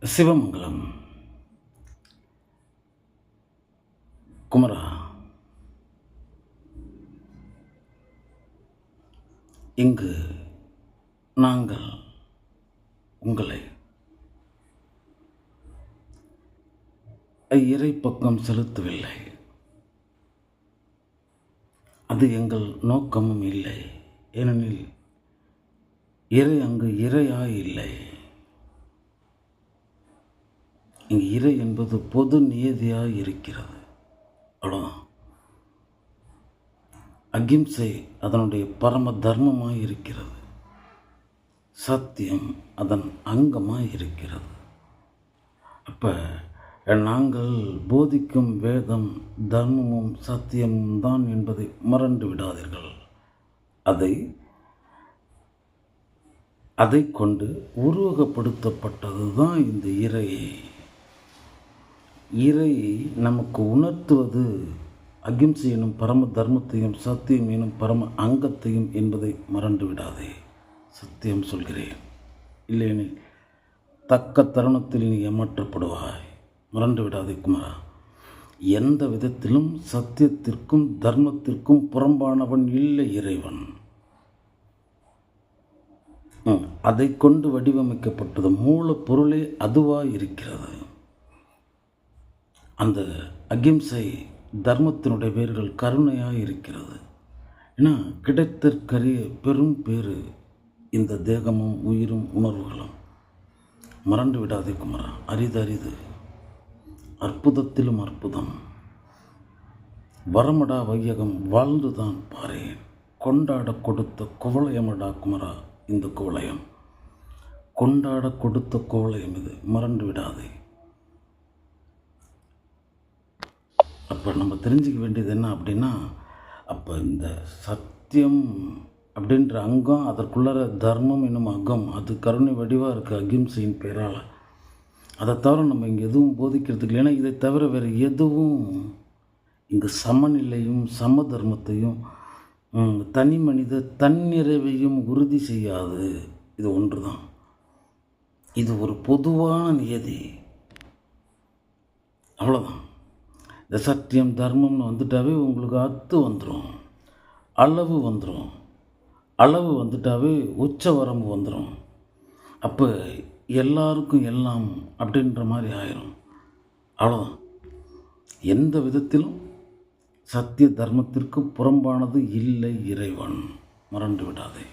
சிவமங்கலம். குமரா. இங்கு நாங்கள் உங்களை இறை பக்கம் செலுத்தவில்லை. அது எங்கள் நோக்கமும் இல்லை. ஏனெனில் இறை அங்கு இறையாய் இல்லை. இங்கு இறை என்பது பொது நியதியாக இருக்கிறது. அவ்வளோதான் அகிம்சை அதனுடைய பரம தர்மமாக இருக்கிறது. சத்தியம் அதன் அங்கமாக இருக்கிறது. அப்போ நாங்கள் போதிக்கும் வேதம் தர்மமும் சத்தியமும் தான் என்பதை மறந்து விடாதீர்கள். அதை அதை கொண்டு உருவகப்படுத்தப்பட்டது தான் இந்த இறையை. இறை நமக்கு உணர்த்துவது அகிம்சை எனும் பரம தர்மத்தையும் சத்தியம் எனும் பரம அங்கத்தையும் என்பதை மறந்து விடாதே சத்தியம் சொல்கிறேன். இல்லையெனில் தக்க தருணத்தில் நீ ஏமாற்றப்படுவாய். மறந்து விடாதே குமாரா. எந்த விதத்திலும் சத்தியத்திற்கும் தர்மத்திற்கும் புறம்பானவன் இல்லை இறைவன். அதை கொண்டு வடிவமைக்கப்பட்டது மூலப்பொருளே அதுவாக இருக்கிறது அந்த அகிம்சை தர்மத்தினுடைய வேர்கள் கருணையாக இருக்கிறது. ஏன்னா கிடைத்தற்கரிய பெரும் பேரு இந்த தேகமும் உயிரும் உணர்வுகளும். மறந்து விடாதே குமரா அரிது அரிது. அற்புதத்திலும் அற்புதம். வரமடா வையகம் வாழ்ந்துதான் பாரேன். கொண்டாட கொடுத்த குவளையமடா குமரா இந்த குவளையம். கொண்டாட கொடுத்த குவளையம் இது மறந்து விடாதே. அப்போ நம்ம தெரிஞ்சுக்க வேண்டியது என்ன அப்படின்னா அப்போ இந்த சத்தியம் அப்படின்ற அங்கம் அதற்குள்ளார தர்மம் என்னும் அங்கம் அது கருணை வடிவாக இருக்குது அகிம்சையின் பேரால் அதை தவிர நம்ம இங்கே எதுவும் போதிக்கிறதுக்கு இல்லை ஏன்னா இதை தவிர வேறு எதுவும் இங்கு சமநிலையும் சம தர்மத்தையும் தனி மனித தன்னிறைவையும் உறுதி செய்யாது. இது ஒன்று தான் இது ஒரு பொதுவான நியதி. அவ்வளோதான் இந்த சத்தியம் தர்மம்னு வந்துட்டாவே உங்களுக்கு அத்து வந்துடும் அளவு வந்துடும் அளவு வந்துட்டாவே உச்ச வரம்பு வந்துடும் அப்போ எல்லாருக்கும் எல்லாம் அப்படின்ற மாதிரி ஆயிரும். அவ்வளோதான் எந்த விதத்திலும் சத்திய தர்மத்திற்கு புறம்பானது இல்லை இறைவன். மறந்து விடாதே.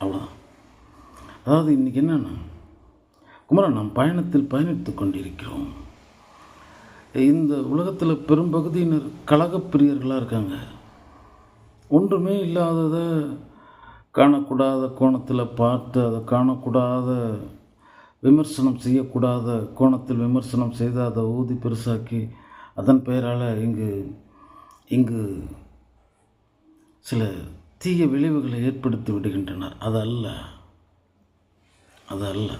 அவ்வளோதான் அதாவது இன்றைக்கி என்னென்னா குமரன் நாம் பயணத்தில் பயணித்து கொண்டிருக்கிறோம். இந்த உலகத்தில் பெரும்பகுதியினர் கழகப்பிரியர்களாக இருக்காங்க. ஒன்றுமே இல்லாததை காணக்கூடாத கோணத்தில் பார்த்து அதை காணக்கூடாத விமர்சனம் செய்யக்கூடாத கோணத்தில் விமர்சனம் செய்து அதை ஊதி பெருசாக்கி அதன் பெயரால் இங்கு இங்கு சில தீய விளைவுகளை ஏற்படுத்தி விடுகின்றனர். அது அல்ல. அது அல்ல.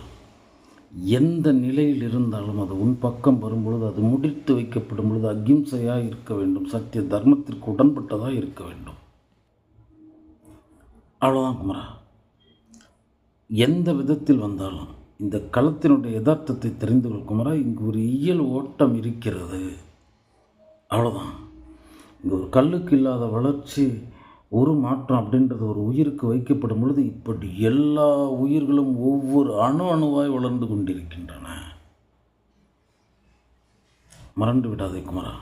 எந்த நிலையில் இருந்தாலும் அது உன் பக்கம் வரும்பொழுது அது முடித்து வைக்கப்படும் பொழுது அகிம்சையாக இருக்க வேண்டும். சத்திய தர்மத்திற்கு உடன்பட்டதாக இருக்க வேண்டும். அவ்வளோதான் குமரா. எந்த விதத்தில் வந்தாலும் இந்த களத்தினுடைய யதார்த்தத்தை தெரிந்து கொள் குமரா. இங்கு ஒரு இயல் ஓட்டம் இருக்கிறது. அவ்வளோதான் இங்கே ஒரு கல்லுக்கு இல்லாத வளர்ச்சி ஒரு மாற்றம் அப்படின்றது ஒரு உயிருக்கு வைக்கப்படும் பொழுது இப்படி எல்லா உயிர்களும் ஒவ்வொரு அணு அணுவாய் வளர்ந்து கொண்டிருக்கின்றன. மறந்து விடாதே குமரா.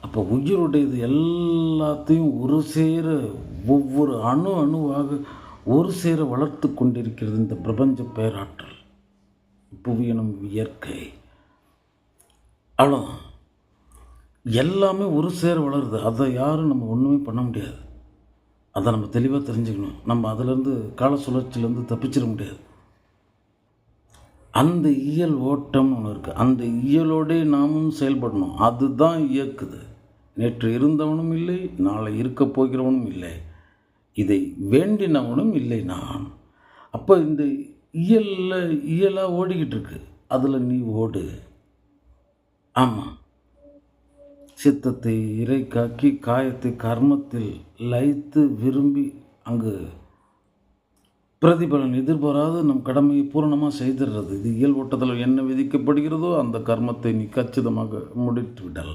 அப்போ உயிருடையது எல்லாத்தையும் ஒரு சேர ஒவ்வொரு அணு அணுவாக ஒரு சேர வளர்த்து கொண்டிருக்கிறது இந்த பிரபஞ்ச பேராற்றல். புவியனும் இயற்கை. அவ்வளோதான் எல்லாமே ஒரு சேர வளருது. அதை யாரும் நம்ம ஒன்றுமே பண்ண முடியாது. அதை நம்ம தெளிவாக தெரிஞ்சுக்கணும். நம்ம அதிலேருந்து கால சுழற்சியிலேருந்து தப்பிச்சிட முடியாது. அந்த இயல் ஓட்டம்னு ஒன்று இருக்குது அந்த இயலோடே நாமும் செயல்படணும். அதுதான் இயக்குது. நேற்று இருந்தவனும் இல்லை நாளை இருக்கப் போகிறவனும் இல்லை. இதை வேண்டினவனும் இல்லை நான். அப்போ இந்த இயலில் இயலாக ஓடிக்கிட்டு இருக்கு. அதில் நீ ஓடு. ஆமாம் சித்தத்தை இறை காக்கி காயத்தை கர்மத்தில் லயித்து விரும்பி அங்கு பிரதிபலன் எதிர்பாராது நம் கடமையை பூரணமாக செய்திடுறது. இது இயல் ஓட்டத்தில் என்ன விதிக்கப்படுகிறதோ அந்த கர்மத்தை நீ கச்சிதமாக முடித்து விடல்.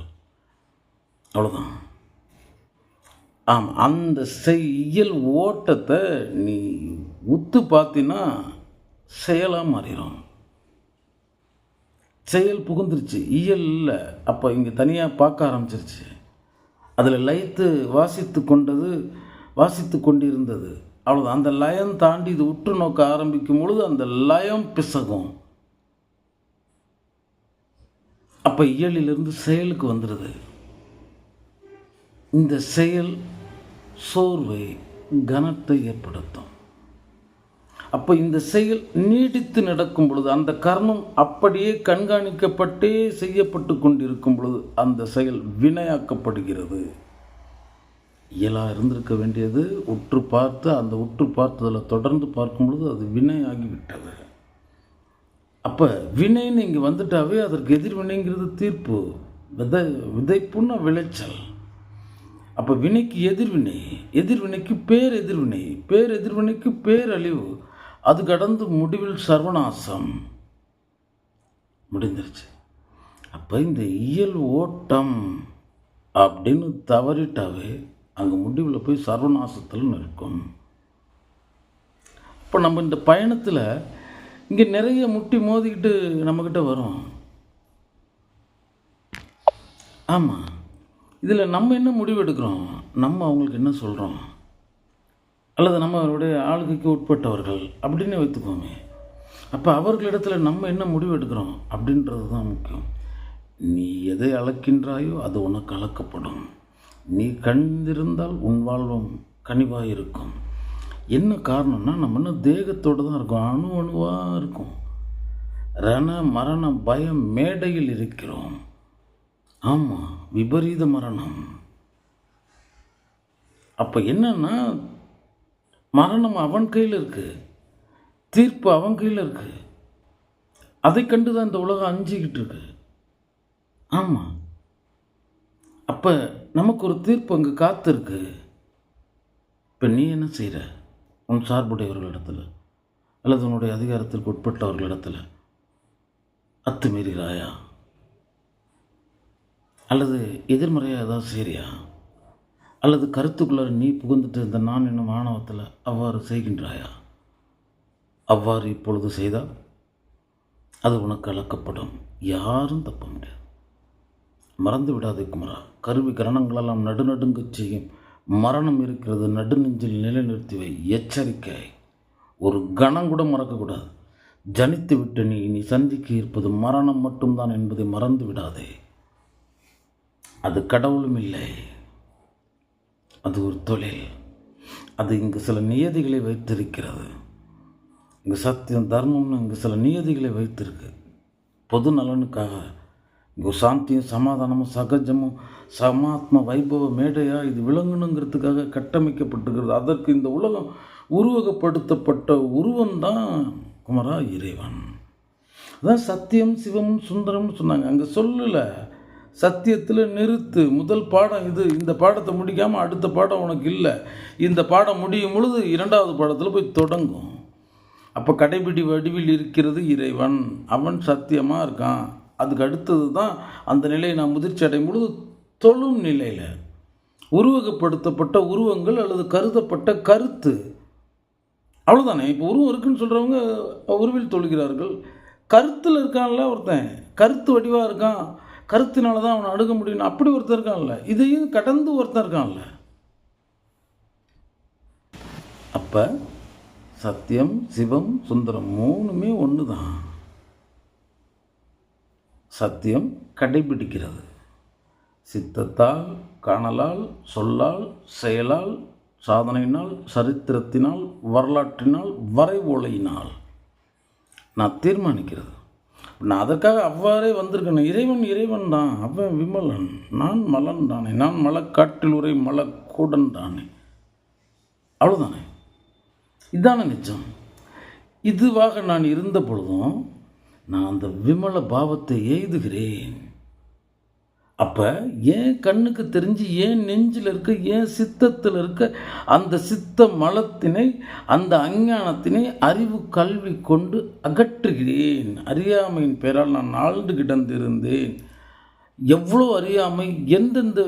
அவ்வளோதான் ஆமாம் அந்த செய் இயல் ஓட்டத்தை நீ உத்து பார்த்தினா செயலாக மாறிடும் செயல் புகுந்துருச்சு. இயலில் அப்போ இங்கே தனியாக பார்க்க ஆரம்பிச்சிருச்சு. அதில் லயித்து வாசித்து கொண்டது வாசித்து கொண்டிருந்தது. அவ்வளோதான் அந்த லயம் தாண்டி இது உற்று நோக்க ஆரம்பிக்கும் பொழுது அந்த லயம் பிசகும். அப்போ இயலிலிருந்து செயலுக்கு வந்துடுது இந்த செயல் சோர்வை கனத்தை ஏற்படுத்தும். அப்போ இந்த செயல் நீடித்து நடக்கும் பொழுது அந்த கர்மம் அப்படியே கண்காணிக்கப்பட்டே செய்யப்பட்டு கொண்டிருக்கும் பொழுது அந்த செயல் வினையாக்கப்படுகிறது. இயலாக இருந்திருக்க வேண்டியது உற்று பார்த்து அந்த உற்று பார்த்ததில் தொடர்ந்து பார்க்கும் பொழுது அது வினையாகிவிட்டது. அப்போ வினைன்னு இங்கே வந்துட்டாவே அதற்கு எதிர்வினைங்கிறது தீர்ப்பு. விதை விதைப்புன்னா விளைச்சல். அப்போ வினைக்கு எதிர்வினை எதிர்வினைக்கு பேர் எதிர்வினை பேர் எதிர்வினைக்கு பேரழிவு. அது கடந்து முடிவில் சர்வநாசம். முடிந்துருச்சு. அப்போ இந்த இயல் ஓட்டம் அப்படின்னு தவறிட்டாவே அங்கே முடிவில் போய் சர்வநாசத்தில் நிற்கும். இப்போ நம்ம இந்த பயணத்தில் இங்கே நிறைய முட்டி மோதிக்கிட்டு நம்மக்கிட்ட வரும். ஆமாம் இதில் நம்ம என்ன முடிவு எடுக்கிறோம் நம்ம அவங்களுக்கு என்ன சொல்கிறோம் அல்லது நம்ம அவருடைய ஆளுகைக்கு உட்பட்டவர்கள் அப்படின்னு வைத்துக்கோமே. அப்போ அவர்களிடத்தில் நம்ம என்ன முடிவு எடுக்கிறோம் அப்படின்றது தான் முக்கியம். நீ எதை அளக்கின்றாயோ அது உனக்கு அளக்கப்படும். நீ கண்டிருந்தால் உன் வாழ்வம் கனிவாக இருக்கும் என்ன காரணம்னா நம்ம இன்னும் தேகத்தோடு தான் இருக்கோம்? அணு அணுவாக இருக்கும். ரண மரண பயம் மேடையில் இருக்கிறோம். ஆமாம் விபரீத மரணம். அப்போ என்னன்னா மரணம் அவன் கையில் இருக்கு. தீர்ப்பு அவன் கையில் இருக்கு. அதை கண்டு தான் இந்த உலகம் அஞ்சிக்கிட்டு இருக்கு. ஆமாம் அப்போ நமக்கு ஒரு தீர்ப்பு அங்கே காத்திருக்கு. இப்போ நீ என்ன செய்கிற உன் சார்புடையவர்களிடத்தில் அல்லது உன்னுடைய அதிகாரத்திற்கு உட்பட்டவர்களிடத்தில் அத்துமீறுகிறாயா அல்லது எதிர்மறையாக ஏதாவது செய்கிறியா அல்லது கருத்துக்குள்ளார நீ புகுந்துட்டு இருந்த நான் என்னும் ஆணவத்தில் அவ்வாறு செய்கின்றாயா? அவ்வாறு இப்பொழுது செய்தால் அது உனக்கு அளக்கப்படும். யாரும் தப்ப முடியாது. மறந்து விடாதே குமரா. கருவி கரணங்களெல்லாம் நடுநடுங்கச் செய்யும் மரணம் இருக்கிறது. நடுநெஞ்சில் நிலைநிறுத்திவை. எச்சரிக்கை. ஒரு கணம் கூட மறக்கக்கூடாது. ஜனித்து விட்டு நீ நீ சந்திக்க இருப்பது மரணம் மட்டும்தான் என்பதை மறந்து விடாதே. அது கடவுளும் இல்லை. அது ஒரு தொழில். அது இங்கு சில நியதிகளை வைத்திருக்கிறது. இங்கு சத்தியம் தர்மம்னு இங்கு சில நியதிகளை வைத்திருக்கு. பொது நலனுக்காக. இங்கு சாந்தியும் சமாதானமும் சகஜமும் சமாத்ம வைபவ மேடையாக இது விளங்கணுங்கிறதுக்காக கட்டமைக்கப்பட்டுகிறது அதற்கு இந்த உலகம் உருவகப்படுத்தப்பட்ட உருவம்தான் குமரா இறைவன். அதான் சத்தியம் சிவம் சுந்தரம்னு சொன்னாங்க. அங்கே சொல்லலை. சத்தியத்தில் நிறுத்து. முதல் பாடம் இது. இந்த பாடத்தை முடிக்காமல் அடுத்த பாடம் உனக்கு இல்லை. இந்த பாடம் முடியும் பொழுது இரண்டாவது பாடத்தில் போய் தொடங்கும். அப்போ கடைபிடி வடிவில் இருக்கிறது இறைவன். அவன் சத்தியமாக இருக்கான். அதுக்கு அடுத்தது தான் அந்த நிலையை நான் முதிர்ச்சி அடையும் பொழுது தொழும் நிலையில். உருவகப்படுத்தப்பட்ட உருவங்கள் அல்லது கருதப்பட்ட கருத்து. அவ்வளோதானே இப்போ உருவம் இருக்குன்னு சொல்கிறவங்க உருவில் தொழுகிறார்கள். கருத்தில் இருக்கான்ல ஒருத்தன். கருத்து வடிவாக இருக்கான். கருத்தினால தான் அவனை அணுக முடியும் அப்படி ஒருத்தர் இருக்கான்ல. இதையும் கடந்து ஒருத்தர் இருக்கான்ல. அப்போ சத்தியம் சிவம் சுந்தரம் மூணுமே ஒன்று தான் சத்தியம் கடைபிடிக்கிறது. சித்தத்தால் காணலால் சொல்லால் செயலால் சாதனையினால் சரித்திரத்தினால் வரலாற்றினால் வரைவோலையினால் நான் தீர்மானிக்கிறது. நான் அதற்காக அவ்வாறே வந்திருக்கேன். இறைவன் இறைவன் தான் அவன் விமலன். நான் மலன் தானே. நான் மலக்காட்டில் உரை மலக்கூடன் தானே. அவ்வளோதானே இதுதானே நிச்சயம் இதுவாக நான் இருந்த பொழுதும் நான் அந்த விமல பாவத்தை எய்துகிறேன். அப்போ ஏன் கண்ணுக்கு தெரிஞ்சு ஏன் நெஞ்சில் இருக்க ஏன் சித்தத்தில் இருக்க அந்த சித்த மலத்தினை அந்த அஞ்ஞானத்தினை அறிவு கல்வி கொண்டு அகற்றுகிறேன்? அறியாமையின் பெயரால் நான் ஆழ்ந்து கிடந்திருந்தேன். எவ்வளோ அறியாமை எந்தெந்த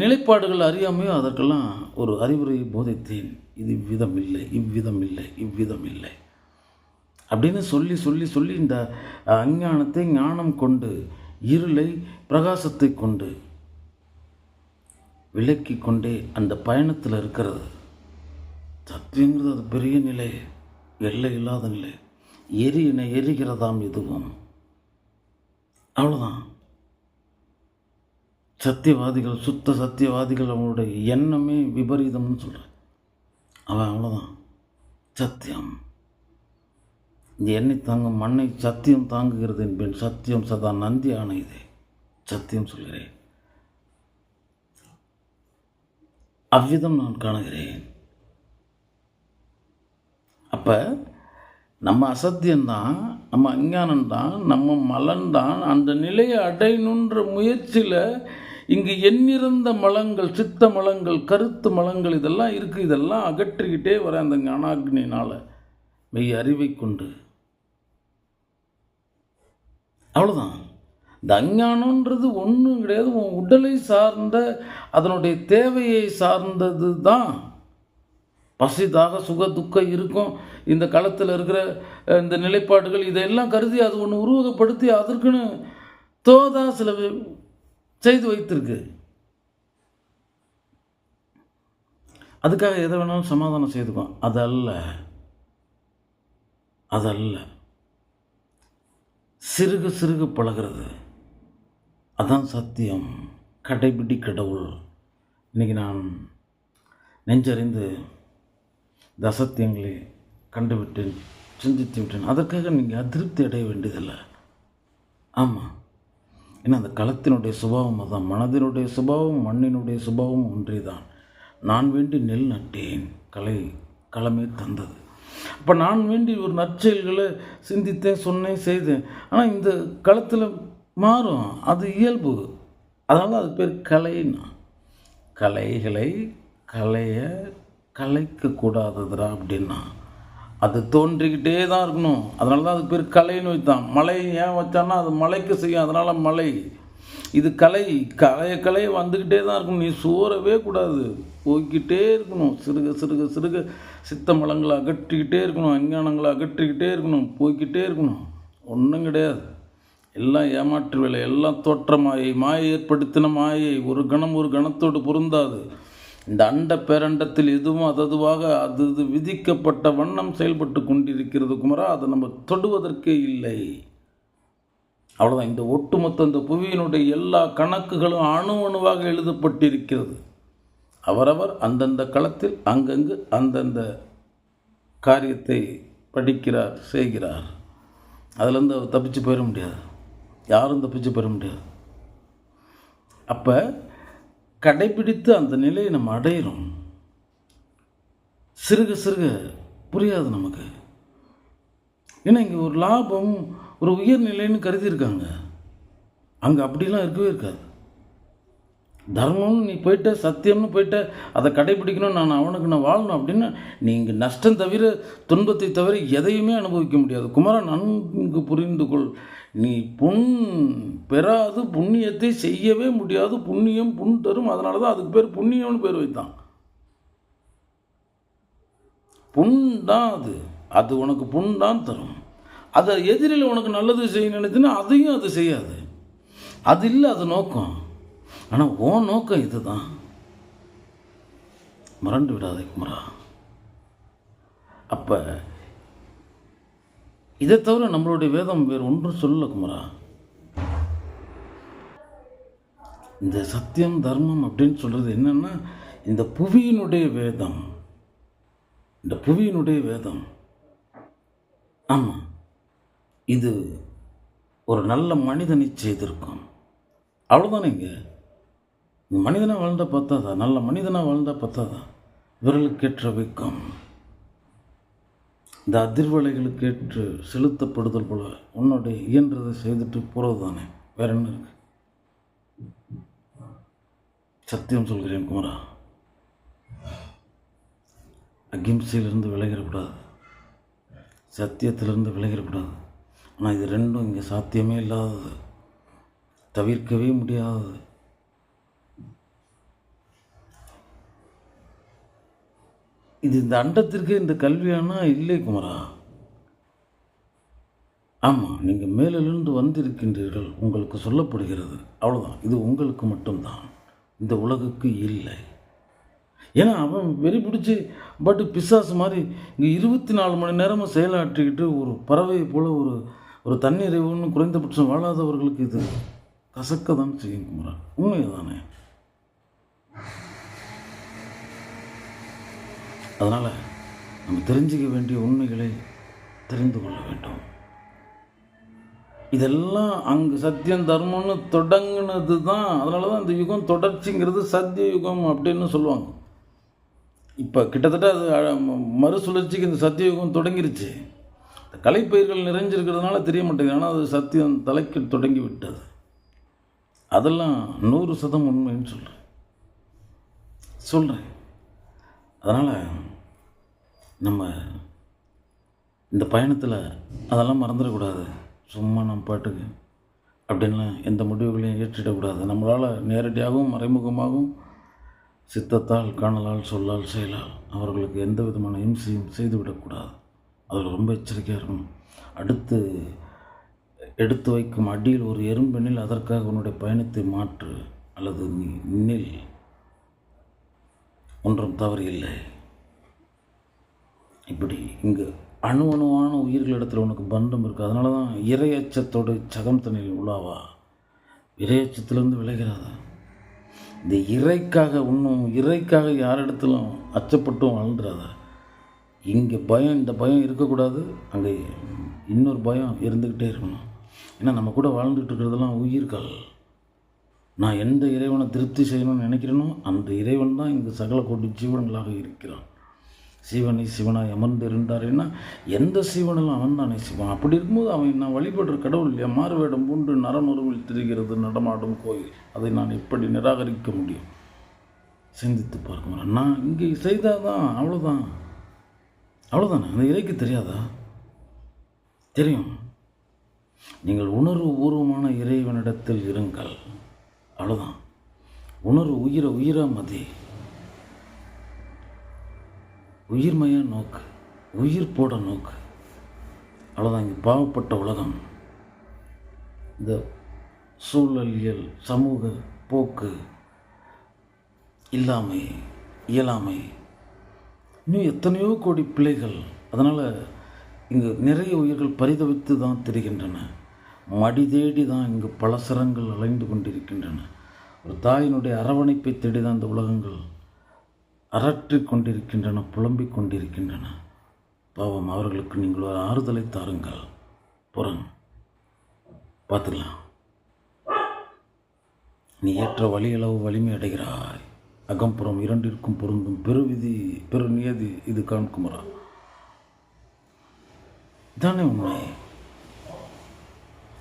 நிலைப்பாடுகள் அறியாமையோ அதற்கெல்லாம் ஒரு அறிவுரையை போதித்தேன். இது இவ்விதம் இல்லை இவ்விதம் இல்லை இவ்விதம் இல்லை. அப்படின்னு சொல்லி சொல்லி சொல்லி இந்த அஞ்ஞானத்தை ஞானம் கொண்டு இருளை பிரகாசத்தை கொண்டு விலக்கி கொண்டே அந்த பயணத்தில் இருக்கிறது. சத்தியங்கிறது அது பெரிய நிலை எல்லை இல்லாத நிலை. எரி என எரிகிறதாம் இதுவும் அவ்வளோதான் சத்தியவாதிகள் சுத்த சத்தியவாதிகள் அவனுடைய எண்ணமே விபரீதம்னு சொல்கிறேன் அவன் அவ்வளோதான் சத்தியம். இந்த எண்ணெய் தாங்கும் மண்ணை சத்தியம் தாங்குகிறது என்பேன். சத்தியம் சதா நந்தி ஆணையதே. சத்தியம் சொல்கிறேன். அவ்விதம் நான் காணுகிறேன். அப்போ நம்ம அசத்தியம்தான் நம்ம அஞ்ஞானம்தான் நம்ம மலன்தான் அந்த நிலையை அடையணுன்ற முயற்சியில் இங்கு எண்ணிறந்த மலங்கள் சித்த மலங்கள் கருத்து மலங்கள் இதெல்லாம் இருக்குது இதெல்லாம் அகற்றிக்கிட்டே வர அந்த ஞானாக்னினால் மெய் அறிவை கொண்டு அவ்வளோதான் தஞ்ஞானன்றது ஒன்றும் கிடையாது. உன் உடலை சார்ந்த அதனுடைய தேவையை சார்ந்தது தான் பசி தாக சுக துக்கம் இருக்கும். இந்த களத்தில் இருக்கிற இந்த நிலைப்பாடுகள் இதையெல்லாம் கருதி அது ஒன்று உருவகப்படுத்தி அதற்குன்னு தோதா சில செய்து வைத்திருக்கு. அதுக்காக எதை வேணாலும் சமாதானம் செய்துக்கும் அதல்ல. அதல்ல. சிறுக சிறுக பழகிறது. அதான் சத்தியம். கடைபிடி கடவுள். இன்னைக்கு நான் நெஞ்சறிந்து தசத்தியங்களை கண்டுவிட்டேன் சிந்தித்து விட்டேன். அதற்காக நீங்கள் அதிருப்தி அடைய வேண்டியதில்லை. ஆமாம் ஏன்னா அந்த களத்தினுடைய சுபாவம் அதான். மனதினுடைய சுபாவம் மண்ணினுடைய சுபாவம் ஒன்றே தான். நான் வேண்டி நெல் நட்டேன். கலை களமே தந்தது. அப்போ நான் வேண்டி ஒரு நற்செயல்களை சிந்தித்தேன் சொன்னேன் செய்தேன். ஆனால் இந்த களத்தில் மாறும். அது இயல்பு. அதனால் அது பேர் கலைன்னா. கலைகளை கலைய கலைக்கக்கூடாதுதுரா அப்படின்னா. அது தோன்றிக்கிட்டே தான் இருக்கணும். அதனால தான் அது பேர் கலைன்னு வைத்தான். மலை ஏன் வச்சான்னா அது மலைக்கு செய்யும். அதனால் மலை. இது கலை. கலைய கலையை வந்துக்கிட்டே தான் இருக்கணும். நீ சோறவே கூடாது. போய்கிட்டே இருக்கணும். சிறுக சிறுக சிறுக. சித்த மலங்களை அகற்றிக்கிட்டே இருக்கணும் அஞ்ஞானங்களை அகற்றிக்கிட்டே இருக்கணும் போய்க்கிட்டே இருக்கணும். ஒன்றும் கிடையாது. எல்லாம் ஏமாற்று வேலை எல்லாம் தோற்ற மாயை மாயை ஏற்படுத்தின மாயை ஒரு கணம் ஒரு கணத்தோடு பொருந்தாது. இந்த அண்ட பேரண்டத்தில் எதுவும் அததுவாக அது இது விதிக்கப்பட்ட வண்ணம் செயல்பட்டு கொண்டிருக்கிறது குமரா அதை நம்ம தொடுவதற்கே இல்லை. அவ்வளோதான் இந்த ஒட்டுமொத்த இந்த புவியினுடைய எல்லா கணக்குகளும் அணு அணுவாக எழுதப்பட்டிருக்கிறது. அவரவர் அந்தந்த களத்தில் அங்கங்கு அந்தந்த காரியத்தை படிக்கிறார் செய்கிறார். அதுலேருந்து அவர் தப்பிச்சு போயிட முடியாது. யாரும் தப்பிச்சு போயிட முடியாது. அப்போ கடைபிடித்து அந்த நிலையை நம்ம அடையிறோம். சிறுக சிறுக புரியாது நமக்கு. ஏன்னா இங்கே ஒரு லாபம் ஒரு உயர்நிலைன்னு கருதியிருக்காங்க. அங்கே அப்படிலாம் இருக்கவே இருக்காது. தர்மம்னு நீ போயிட்ட சத்தியம்னு போயிட்ட அதை கடைபிடிக்கணும் நான் அவனுக்கு நான் வாழணும் அப்படின்னு நீங்கள் நஷ்டம் தவிர துன்பத்தை தவிர எதையுமே அனுபவிக்க முடியாது. குமரன் நன்கு புரிந்து கொள். நீ புண் பெறாது புண்ணியத்தை செய்யவே முடியாது. புண்ணியம் புண் தரும். அதனால தான் அதுக்கு பேர் புண்ணியம்னு பேர் வைத்தான். புண் தான் அது. அது உனக்கு புண் தான் தரும். அதை எதிரில் உனக்கு நல்லது செய்ய நினைச்சுன்னா அதையும் அது செய்யாது. அது இல்லை அது நோக்கம். ஆனால் உன் நோக்கம் இதுதான். மறந்து விடாதே குமரா. அப்போ இதை தவிர நம்மளுடைய வேதம் வேறு ஒன்றும் சொல்லல குமரா. இந்த சத்தியம் தர்மம் அப்படின்னு சொல்கிறது என்னென்னா இந்த புவியினுடைய வேதம். இந்த புவியினுடைய வேதம். ஆமாம் இது ஒரு நல்ல மனிதனை செய்திருக்கும். அவ்வளோதானேங்க மனிதனாக வாழ்ந்தால் பத்தாதா? நல்ல மனிதனாக வாழ்ந்தால் பத்தாதா? விரலுக்கேற்ற வெக்கம். இந்த அதிர்வலைகளுக்கு ஏற்று செலுத்தப்படுதல் போல உன்னுடைய இயன்றதை செய்துட்டு போகிறது தானே வேற என்ன இருக்கு? சத்தியம் சொல்கிறேன் குமரா. அகிம்சையிலிருந்து விலகிடக்கூடாது. சத்தியத்திலிருந்து விலகிடக்கூடாது. ஆனால் இது ரெண்டும் இங்கே சாத்தியமே இல்லாதது. தவிர்க்கவே முடியாதது. இது இந்த அண்டத்திற்கு இந்த கல்வியானா? இல்லை குமரா. ஆமாம் நீங்கள் மேலிருந்து வந்திருக்கின்றீர்கள். உங்களுக்கு சொல்லப்படுகிறது. அவ்வளோதான் இது உங்களுக்கு மட்டும்தான். இந்த உலகுக்கு இல்லை. ஏன்னா அவன் வெறி பிடிச்சி பட்டு பிசாசு மாதிரி இங்கே இருபத்தி நாலு மணி நேரமும் செயலாற்றிக்கிட்டு ஒரு பறவையை போல் ஒரு ஒரு தண்ணீரை ஒன்று குறைந்தபட்சம் வாழாதவர்களுக்கு இது கசக்க தான் செய்யும் குமரா. உண்மை தானே அதனால் நம்ம தெரிஞ்சுக்க வேண்டிய உண்மைகளை தெரிந்து கொள்ள வேண்டும். இதெல்லாம் அங்கே சத்தியம் தர்மம்னு தொடங்கினது தான். அதனால தான் இந்த யுகம் தொடர்ச்சிங்கிறது சத்திய யுகம் அப்படின்னு சொல்லுவாங்க. இப்போ கிட்டத்தட்ட அது மறுசுழற்சிக்கு இந்த சத்திய யுகம் தொடங்கிருச்சு. இந்த கலைப்பயிர்கள் நிறைஞ்சிருக்கிறதுனால தெரிய மாட்டேங்குது. ஆனால் அது சத்தியம் தலைக்கு தொடங்கி விட்டது அதெல்லாம் நூறு சதம் உண்மைன்னு சொல்கிறேன் சொல்கிறேன் அதனால் நம்ம இந்த பயணத்தில் அதெல்லாம் மறந்துடக்கூடாது. சும்மா நம்ம பாட்டுக்கு அப்படின்லாம் எந்த முடிவுகளையும் ஏற்றிடக்கூடாது. நம்மளால் நேரடியாகவும் மறைமுகமாகவும் சித்தத்தால் காணலால் சொல்லால் செயலால் அவர்களுக்கு எந்த விதமான இம்சையும் செய்துவிடக்கூடாது. அதில் ரொம்ப எச்சரிக்கையாக இருக்கணும். அடுத்து எடுத்து வைக்கும் அடியில் ஒரு எறும்பெண்ணில் அதற்காக உன்னுடைய பயணத்தை மாற்று. அல்லது நீ நில். ஒன்றும் தவறு இல்லை. இப்படி இங்கு அணு அணுவான உயிர்களிடத்தில் உனக்கு பந்தம் இருக்குது அதனால தான் இறையச்சத்தோடு சகம் தண்ணில் உலாவா இறை அச்சத்திலிருந்து விளைகிறாதா இந்த இறைக்காக இன்னும் இறைக்காக யாரிடத்திலும் அச்சப்பட்டும் வாழ்ந்துடாத இங்கே பயம் இந்த பயம் இருக்கக்கூடாது. அங்கே இன்னொரு பயம் இருந்துக்கிட்டே இருக்கணும். ஏன்னா நம்ம கூட வாழ்ந்துட்டு இருக்கிறதெல்லாம் உயிர்கள். நான் எந்த இறைவனை திருப்தி செய்யணும்னு நினைக்கிறேனோ அந்த இறைவன் தான் இங்கு சகல கோடி ஜீவன்களாக இருக்கிறான். சிவனை சிவனாய் அமர்ந்து இருந்தாருன்னா எந்த சிவனெல்லாம் அவன் தானே சிவன்? அப்படி இருக்கும்போது அவன் நான் வழிபடுற கடவுள் இல்லையா? மாறுவேடம் பூண்டு நரநுறவில் திரிகிறது நடமாடும் கோயில். அதை நான் எப்படி நிராகரிக்க முடியும்? சிந்தித்து பார்க்க நான் இங்கே செய்தால் தான் அவ்வளோதான் அவ்வளோதானே அந்த இறைக்கு தெரியாதா? தெரியும். நீங்கள் உணர்வு பூர்வமான இறைவனிடத்தில் இருங்கள். அவ்வளோதான் உணர்வு உயிரை உயிராக மதி. உயிர்மய நோக்கு உயிர் போட நோக்கு. அவ்வளோதான் இங்கே பாவப்பட்ட உலகம். இந்த சூழலியல் சமூக போக்கு இல்லாமை இயலாமை. இன்னும் எத்தனையோ கோடி பிள்ளைகள் அதனால் இங்கு நிறைய உயிர்கள் பரிதவித்து தான் தெரிகின்றன. மடி தேடி தான் இங்கு பல சிரங்கள் அலைந்து கொண்டிருக்கின்றன. ஒரு தாயினுடைய அரவணைப்பை தேடி தான் இந்த உலகங்கள் அரற்றிக் கொண்டிருக்கின்றன புலம்பிக் கொண்டிருக்கின்றன. பாவம் அவர்களுக்கு நீங்கள் ஒரு ஆறுதலை தாருங்கள். புறம் பார்த்துக்கலாம். நீ ஏற்ற வழியளவு வலிமை அடைகிறாய். அகம்புறம் இரண்டிற்கும் பொருந்தும் பெருவிதி பெருநியதி இது காண்குமரா இதானே உண்மை.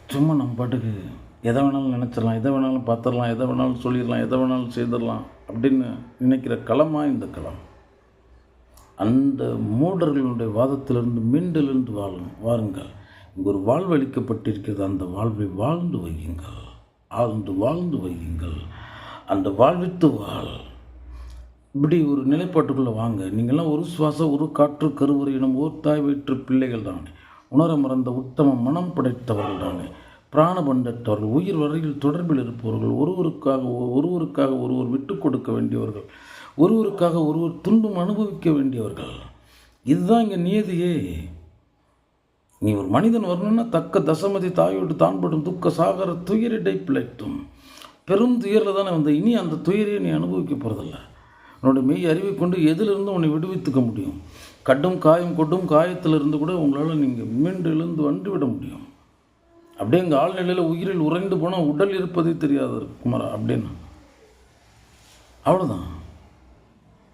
சும்மா நம்ம பாட்டுக்கு எதை வேணாலும் நினச்சிடலாம் எதை வேணாலும் பார்த்துடலாம் எதை வேணாலும் சொல்லிடலாம் எதை வேணாலும் செய்திடலாம் அப்படின்னு நினைக்கிற களமாக இந்த களம்? அந்த மூடர்களுடைய வாதத்திலிருந்து மீண்டிலிருந்து வாழும் வாருங்கள். இங்கு ஒரு வாழ்வு அளிக்கப்பட்டிருக்கிறது அந்த வாழ்வை வாழ்ந்து வையுங்கள். ஆழ்ந்து வாழ்ந்து வையுங்கள். அந்த வாழ்வித்து வாழ். இப்படி ஒரு நிலைப்பாட்டுக்குள்ளே வாங்க. நீங்கள்லாம் ஒரு சுவாசம் ஒரு காற்று கருவறையினம் ஓர் தாய் வயிற்று பிள்ளைகள் தான் உணர மறந்த உத்தம மனம் படைத்தவர்கள் தானே. பிராணபண்டத்தவர்கள் உயிர் வரையில் தொடர்பில் இருப்பவர்கள் ஒருவருக்காக ஒருவருக்காக ஒருவர் விட்டு கொடுக்க வேண்டியவர்கள் ஒருவருக்காக ஒருவர் துன்பம் அனுபவிக்க வேண்டியவர்கள். இதுதான் இங்கே நியதியே. நீ ஒரு மனிதன் வரணும்னா தக்க தசமதி தாயோடு தான்படும் துக்க சாகர துயரிடை பிழைத்தும். பெரும் துயரில் தானே வந்த இனி அந்த துயரையை நீ அனுபவிக்க போகிறதில்ல உன்னோட மெய் அறிவை கொண்டு எதிலிருந்து உன்னை விடுவித்துக்க முடியும். கடும் காயம் கொட்டும் காயத்திலிருந்து கூட உங்களால் நீங்கள் மீண்டு எழுந்து வந்து விட முடியும். அப்படியே எங்கள் ஆழ்நிலையில் உயிரில் உறைந்து போனால் உடல் இருப்பதே தெரியாது குமாரா அப்படின்னு. அவ்வளோதான்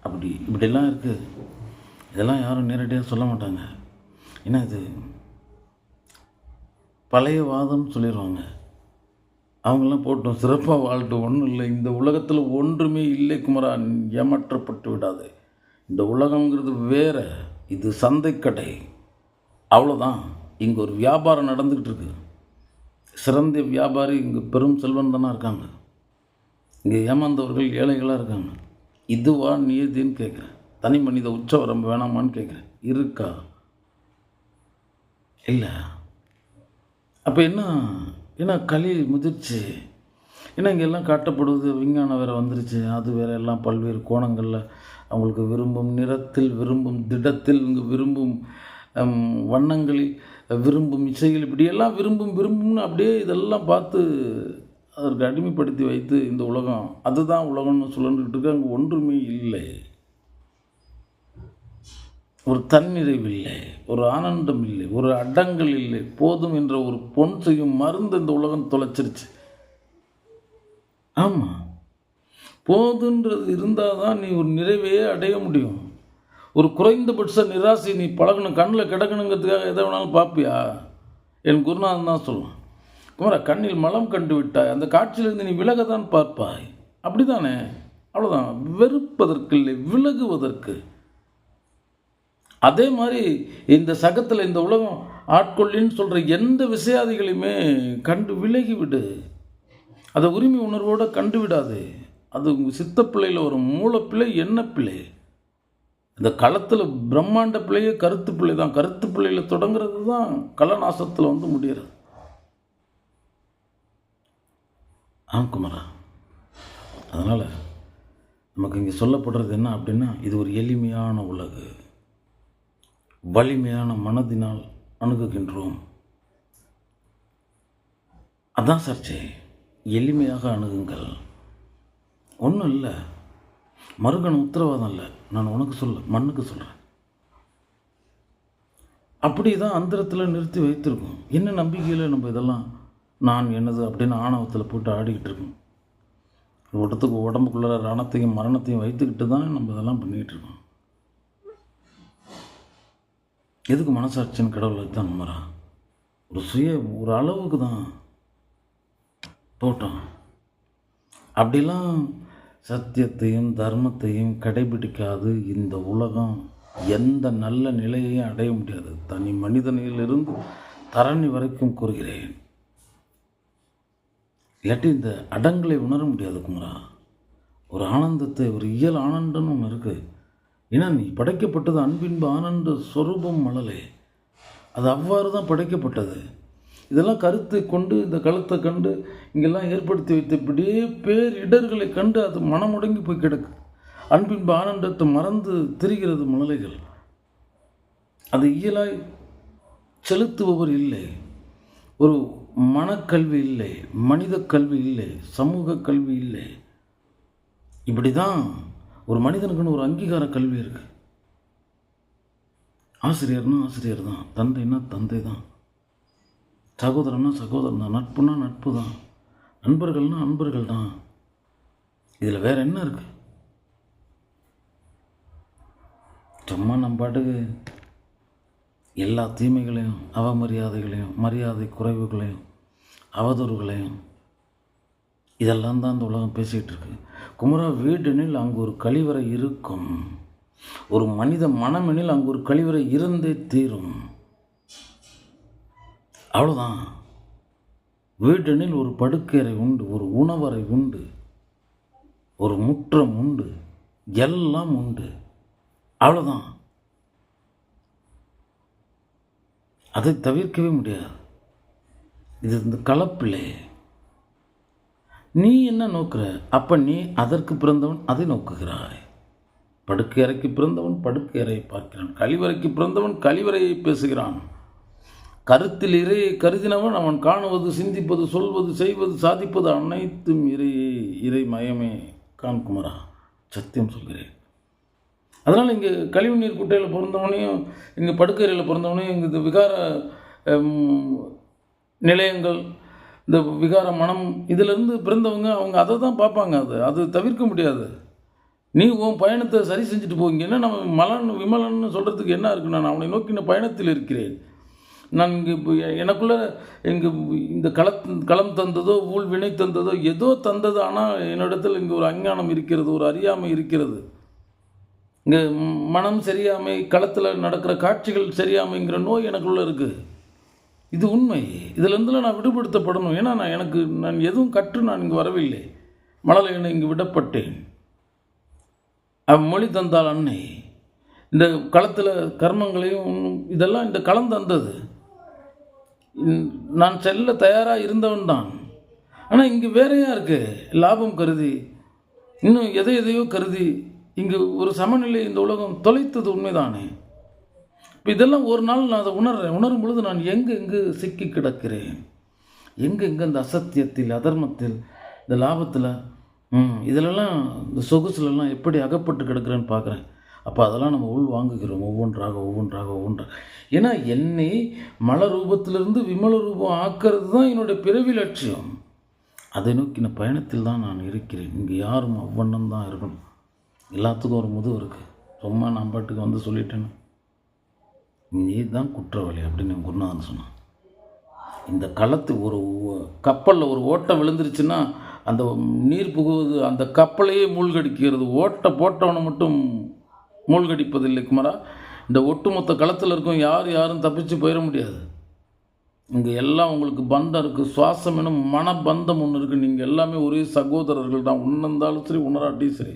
அப்படி இப்படிலாம் இருக்குது இதெல்லாம் யாரும் நேரடியாக சொல்ல மாட்டாங்க. ஏன்னா இது? பழைய வாதம்னு சொல்லிடுவாங்க அவங்களாம் போட்டோம் சிறப்பாக வாழ்ட்டு ஒன்றும் இல்லை இந்த உலகத்தில் ஒன்றுமே இல்லை குமரா ஏமாற்றப்பட்டு விடாது. இந்த உலகங்கிறது வேற இது சந்தைக்கடை அவ்வளோதான் இங்கே ஒரு வியாபாரம் நடந்துக்கிட்டு இருக்கு சிறந்த வியாபாரி இங்கே பெரும் செல்வன் தானே இருக்காங்க. இங்கே ஏமாந்தவர்கள் ஏழைகளாக இருக்காங்க. இதுவா நியதின்னு கேட்குறேன் தனி மனித உச்சவரம் வேணாமான்னு கேட்குறேன் இருக்கா? இல்லை. அப்போ என்ன என்ன களி முதிர்ச்சி? ஏன்னா இங்கே எல்லாம் காட்டப்படுவது விஞ்ஞானம் வேறு வந்துருச்சு. அது வேற எல்லாம் பல்வேறு கோணங்களில் அவங்களுக்கு விரும்பும் நிறத்தில் விரும்பும் திடத்தில் இங்கே விரும்பும் வண்ணங்களில் விரும்பும் இசைகள் இப்படியெல்லாம் விரும்பும் விரும்பும்னு அப்படியே இதெல்லாம் பார்த்து அதற்கு அடிமைப்படுத்தி வைத்து இந்த உலகம். அதுதான் உலகம்னு சொல்லிட்டு இருக்கு. அங்கே ஒன்றுமே இல்லை. ஒரு தன்னிறைவு இல்லை. ஒரு ஆனந்தம் இல்லை. ஒரு அடங்கல் இல்லை. போதும் என்ற ஒரு பொன் செய்யும் மருந்து இந்த உலகம் தொலைச்சிருச்சு. ஆமாம் போதுன்றது இருந்தால் தான் நீ ஒரு நிறைவையே அடைய முடியும். ஒரு குறைந்தபட்ச நிராசை நீ பழகணும் கண்ணில் கிடக்கணுங்கிறதுக்காக எதை வேணாலும் பார்ப்பியா என் குருநாதன் தான் சொல்லுவான். குமரா கண்ணில் மலம் கண்டு விட்டாய். அந்த காட்சியிலிருந்து நீ விலகத்தான் பார்ப்பாய். அப்படிதானே அவ்வளோதான் வெறுப்பதற்கு இல்லை விலகுவதற்கு. அதே மாதிரி இந்த சகத்தில் இந்த உலகம் ஆட்கொள்ளின்னு சொல்கிற எந்த விஷயாதிகளையுமே கண்டு விலகி விடு அதை உரிமை உணர்வோடு கண்டு விடாது அது உங்கள் சித்த பிள்ளையில் ஒரு மூலப்பிள்ளை என்ன பிள்ளை இந்த களத்தில் பிரம்மாண்ட பிள்ளையே கருத்து பிள்ளை தான். கருத்து பிள்ளையில் தொடங்குறது தான் கலநாசத்தில் வந்து முடிகிறது ஆம் குமரா. அதனால் நமக்கு இங்கே சொல்லப்படுறது என்ன அப்படின்னா இது ஒரு எளிமையான உலகு. வலிமையான மனதினால் அணுகுகின்றோம். அதான் சர்ச்சை. எளிமையாக அணுகுங்கள். ஒன்றும் இல்லை. மறுகணம் உத்தரவாதம் இல்லை. நான் உனக்கு சொல்ல மண்ணுக்கு சொல்கிறேன் அப்படி தான் அந்தரத்தில் நிறுத்தி வைத்திருக்கோம். என்ன நம்பிக்கையில் நம்ம இதெல்லாம் நான் என்னது அப்படின்னு ஆணவத்தில் போட்டு ஆடிக்கிட்டு இருக்கோம். உடத்துக்கு உடம்புக்குள்ள ரணத்தையும் மரணத்தையும் வைத்துக்கிட்டு தான் நம்ம இதெல்லாம் பண்ணிக்கிட்டு இருக்கோம். எதுக்கு மனசாட்சின்னு கடவுளை தான் நம்புறா ஒரு சுய ஒரு அளவுக்கு தான். போட்டோம் அப்படிலாம் சத்தியத்தையும் தர்மத்தையும் கடைபிடிக்காது இந்த உலகம். எந்த நல்ல நிலையையும் அடைய முடியாது. தனி மனிதனிலிருந்து தரணி வரைக்கும் கூறுகிறேன். இல்லாட்டி இந்த அடங்களை உணர முடியாது குமரா. ஒரு ஆனந்தத்தை ஒரு இயல் ஆனந்தம்னு ஒன்று இருக்குது ஏன்னா நீ படைக்கப்பட்டது அன்பின்பு ஆனந்த சொரூபம் மலலே. அது அவ்வாறு தான் படைக்கப்பட்டது. இதெல்லாம் கருத்தை கொண்டு இந்த களத்தை கண்டு இங்கெல்லாம் ஏற்படுத்தி வைத்த இப்படியே கண்டு அது மனமுடங்கி போய் கிடக்கு. அன்பின்பு ஆனந்தத்தை மறந்து திரிகிறது மழலைகள் அது இயலாய் செலுத்துபவர் இல்லை. ஒரு மனக்கல்வி இல்லை மனித கல்வி இல்லை சமூக கல்வி இல்லை. இப்படி தான் ஒரு மனிதனுக்குன்னு ஒரு அங்கீகார கல்வி இருக்குது ஆசிரியர்னா ஆசிரியர் தான் தந்தைன்னா தந்தை தான். சகோதரன்னா சகோதரன் தான் நட்புனா நட்பு தான் நண்பர்கள்னா நண்பர்கள் தான் இதில் வேறு என்ன இருக்குது சும்மா நம்ம பாட்டுக்கு எல்லா தீமைகளையும் அவமரியாதைகளையும் மரியாதை குறைவுகளையும் அவதூறுகளையும் இதெல்லாம் தான் இந்த உலகம் பேசிகிட்டு இருக்கு. குமரா வீடெனில் அங்கு ஒரு கழிவறை இருக்கும். ஒரு மனித மனமெனில் அங்கு ஒரு கழிவறை இருந்தே தீரும். அவ்வளோதான் வீடெனில் ஒரு படுக்கையறை உண்டு ஒரு உணவறை உண்டு ஒரு முற்றம் உண்டு எல்லாம் உண்டு. அவ்வளோதான் அதை தவிர்க்கவே முடியாது. இது இந்த கலப்பில்லை நீ என்ன நோக்குற? அப்போ நீ அதற்கு பிறந்தவன் அதை நோக்குகிறாய். படுக்கை அறைக்கு பிறந்தவன் படுக்கை அறையை பார்க்கிறான். கழிவறைக்கு பிறந்தவன் கழிவறையை பேசுகிறான். கருத்தில் இறை கருதினவன் அவன் காணுவது சிந்திப்பது சொல்வது செய்வது சாதிப்பது அனைத்தும் இறை இறை மயமே. கான்குமரா சத்தியம் சொல்கிறேன். அதனால் இங்கே கழிவுநீர் குட்டையில் பிறந்தவனையும் இங்கே படுக்கரையில் பிறந்தவனையும் இங்கே இந்த விகார நிலையங்கள் இந்த விகார மனம் இதிலிருந்து பிறந்தவங்க அவங்க அதை தான் பார்ப்பாங்க அது. அது தவிர்க்க முடியாது. நீ உன் பயணத்தை சரி செஞ்சுட்டு போவீங்க என்ன நம்ம மலன் விமலன்னு சொல்கிறதுக்கு என்ன இருக்கு? நான் அவனை நோக்கின பயணத்தில் இருக்கிறேன். நான் இங்கே இப்போ இங்கே இந்த களத் களம் தந்ததோ ஊழ் வினை தந்ததோ ஏதோ தந்தது ஆனால் என்னிடத்தில் இங்கே ஒரு அஞ்ஞானம் இருக்கிறது ஒரு அறியாமை இருக்கிறது. இங்கே மனம் சரியாமை களத்தில் நடக்கிற காட்சிகள் சரியாமைங்கிற நோய் எனக்குள்ளே இருக்குது இது உண்மை. இதிலிருந்துலாம் நான் விடுபடுத்தப்படணும். ஏன்னா நான் எனக்கு நான் எதுவும் கற்று நான் இங்கே வரவில்லை. மணலையனை இங்கு விடப்பட்டேன். அம்மொழி தந்தால் அன்னை. இந்த களத்தில் கர்மங்களையும் இதெல்லாம் இந்த களம் தந்தது. நான் செல்ல தயாராக இருந்தவன் தான். ஆனால் இங்கே வேறையாக இருக்கு லாபம் கருதி. இன்னும் எதை எதையோ கருதி இங்கு ஒரு சமநிலை இந்த உலகம் தொலைத்தது உண்மைதானே? இப்போ இதெல்லாம் ஒரு நாள் நான் அதை உணர்றேன். உணரும் பொழுது நான் எங்கே எங்கு சிக்கி கிடக்கிறேன்? எங்கே எங்கே இந்த அசத்தியத்தில் அதர்மத்தில் இந்த லாபத்தில் இதிலெல்லாம் இந்த சொகுசுலெல்லாம் எப்படி அகப்பட்டு கிடக்கிறேன்னு பார்க்குறேன் அப்போ அதெல்லாம் நம்ம உள் வாங்குகிறோம் ஒவ்வொன்றாக ஒவ்வொன்றாக ஒவ்வொன்றாக. ஏன்னா என்னை மல ரூபத்திலிருந்து விமல ரூபம் ஆக்கிறது தான் என்னுடைய பிறவி லட்சியம். அதை நோக்கின பயணத்தில் தான் நான் இருக்கிறேன். இங்கே யாரும் அவ்வண்ணம் தான் இருக்கணும். எல்லாத்துக்கும் ஒரு முதுவு இருக்குது சும்மா நான் பாட்டுக்கு வந்து சொல்லிட்டேன்னு. நீ தான் குற்றவாளி அப்படின்னு என் குருநாதன் சொன்னான். இந்த களத்து ஒரு கப்பலில் ஒரு ஓட்டை விழுந்துருச்சுன்னா அந்த நீர் புகுவது அந்த கப்பலையே மூழ்கடிக்கிறது. ஓட்டை போட்டவனை மட்டும் மூழ்கடிப்பதில்லை குமரா. இந்த ஒட்டுமொத்த களத்தில் இருக்கும் யார் யாரும் தப்பிச்சு போயிட முடியாது. இங்கே எல்லாம் உங்களுக்கு பந்தம் இருக்குது சுவாசம் எனும் மனபந்தம் ஒன்று இருக்குது நீங்கள் எல்லாமே ஒரே சகோதரர்கள் தான். உணர்ந்தாலும் சரி உணராட்டியும் சரி.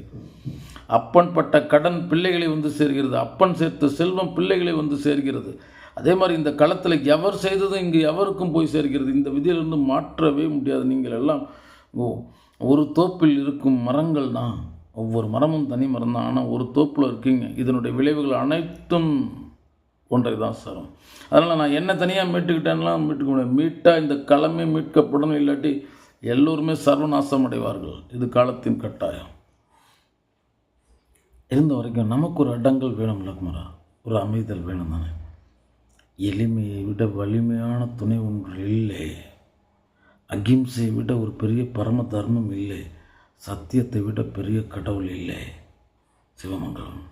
அப்பன் பட்ட கடன் பிள்ளைகளை வந்து சேர்கிறது. அப்பன் சேர்த்த செல்வம் பிள்ளைகளை வந்து சேர்கிறது. அதே மாதிரி இந்த களத்தில் எவர் செய்ததும் இங்கு எவருக்கும் போய் சேர்கிறது? இந்த விதியிலிருந்து மாற்றவே முடியாது. நீங்கள் எல்லாம் ஓ- ஒரு தோப்பில் இருக்கும் மரங்கள் தான். ஒவ்வொரு மரமும் தனி மரம் தான் ஆனால் ஒரு தோப்பில் இருக்கீங்க. இதனுடைய விளைவுகள் அனைத்தும் ஒன்றை தான் சாரும். அதனால் நான் என்ன தனியாக மீட்டுக்கிட்டேன்லாம் மீட்டுக்க முடியாது. மீட்டால் இந்த களமே மீட்கப்படணும் இல்லாட்டி எல்லோருமே சர்வநாசம் அடைவார்கள். இது காலத்தின் கட்டாயம். இருந்த வரைக்கும் நமக்கு ஒரு அடங்கல் வேணும் லக்மரா. ஒரு அமைதல் வேணும் தானே. எளிமையை விட வலிமையான துணை ஒன்று இல்லை. அகிம்சையை விட ஒரு பெரிய பரம தர்மம் இல்லை. சத்தியத்தை விட பெரிய கடவுள் இல்லை சிவமங்கலம்.